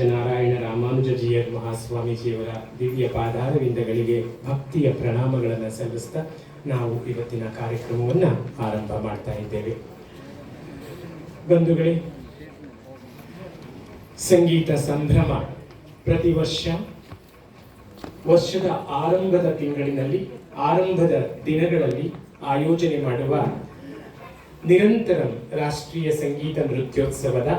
ನಾರಾಯಣ ರಾಮಾನುಜಜಿಯರ್ ಮಹಾಸ್ವಾಮೀಜಿಯವರ ದಿವ್ಯ ಪಾದಾರವಿಂದಗಳಿಗೆ ಭಕ್ತಿಯ ಪ್ರಣಾಮಗಳನ್ನು ಸಲ್ಲಿಸ್ತಾ ನಾವು ಇವತ್ತಿನ ಕಾರ್ಯಕ್ರಮವನ್ನು ಆರಂಭ ಮಾಡ್ತಾ ಇದ್ದೇವೆ. ಬಂಧುಗಳೇ, ಸಂಗೀತ ಸಂಭ್ರಮ ಪ್ರತಿ ವರ್ಷ ವರ್ಷದ ಆರಂಭದ ತಿಂಗಳಿನಲ್ಲಿ, ಆರಂಭದ ದಿನಗಳಲ್ಲಿ ಆಯೋಜನೆ ಮಾಡುವ ನಿರಂತರ ರಾಷ್ಟ್ರೀಯ ಸಂಗೀತ ನೃತ್ಯೋತ್ಸವದ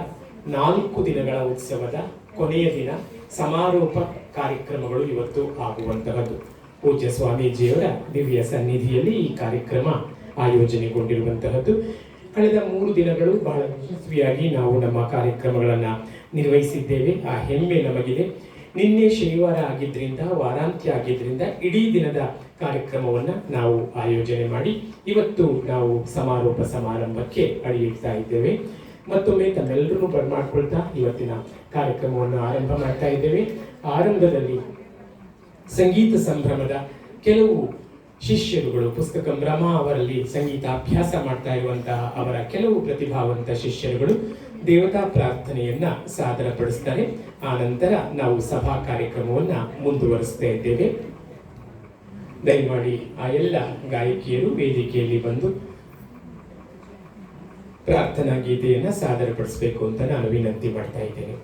ನಾಲ್ಕು ದಿನಗಳ ಉತ್ಸವದ ಕೊನೆಯ ದಿನ ಸಮಾರೋಪ ಕಾರ್ಯಕ್ರಮಗಳು ಇವತ್ತು ಆಗುವಂತಹದ್ದು. ಪೂಜ್ಯ ಸ್ವಾಮೀಜಿಯವರ ದಿವ್ಯ ಸನ್ನಿಧಿಯಲ್ಲಿ ಈ ಕಾರ್ಯಕ್ರಮ ಆಯೋಜನೆಗೊಂಡಿರುವಂತಹದ್ದು. ಕಳೆದ ಮೂರು ದಿನಗಳು ಬಹಳ ಯಶಸ್ವಿಯಾಗಿ ನಾವು ನಮ್ಮ ಕಾರ್ಯಕ್ರಮಗಳನ್ನು ನಿರ್ವಹಿಸಿದ್ದೇವೆ. ಆ ಹೆಮ್ಮೆ ನಮಗಿದೆ. ನಿನ್ನೆ ಶನಿವಾರ ಆಗಿದ್ದರಿಂದ ವಾರಾಂತ್ಯ ಆಗಿದ್ದರಿಂದ ಇಡೀ ದಿನದ ಕಾರ್ಯಕ್ರಮವನ್ನು ನಾವು ಆಯೋಜನೆ ಮಾಡಿ ಇವತ್ತು ನಾವು ಸಮಾರೋಪ ಸಮಾರಂಭಕ್ಕೆ ಅಡಿಯಿಡ್ತಾ ಇದ್ದೇವೆ. ಮತ್ತೊಮ್ಮೆ ತಮ್ಮೆಲ್ಲರೂ ಬರ್ಮಾಡ್ಕೊಳ್ತಾ ಇವತ್ತಿನ ಕಾರ್ಯಕ್ರಮವನ್ನು ಆರಂಭ ಮಾಡ್ತಾ ಇದ್ದೇವೆ. ಆರಂಭದಲ್ಲಿ ಸಂಗೀತ ಸಂಭ್ರಮದ ಕೆಲವು ಶಿಷ್ಯರುಗಳು, ಪುಸ್ತಕ ಭ್ರಮ ಅವರಲ್ಲಿ ಸಂಗೀತ ಅಭ್ಯಾಸ ಮಾಡ್ತಾ ಇರುವಂತಹ ಅವರ ಕೆಲವು ಪ್ರತಿಭಾವಂತ ಶಿಷ್ಯರುಗಳು ದೇವತಾ ಪ್ರಾರ್ಥನೆಯನ್ನ ಸಾದರಪಡಿಸ್ತಾರೆ. ಆ ನಂತರ ನಾವು ಸಭಾ ಕಾರ್ಯಕ್ರಮವನ್ನ ಮುಂದುವರಿಸ್ತಾ ಇದ್ದೇವೆ. ದಯಮಾಡಿ ಆ ಎಲ್ಲ ಗಾಯಕಿಯರು ವೇದಿಕೆಯಲ್ಲಿ ಬಂದು ಪ್ರಾರ್ಥನಾ ಗೀತೆಯನ್ನು ಸಾದರಪಡಿಸಬೇಕು ಅಂತ ನಾನು ವಿನಂತಿ ಮಾಡ್ತಾ ಇದ್ದೇನೆ.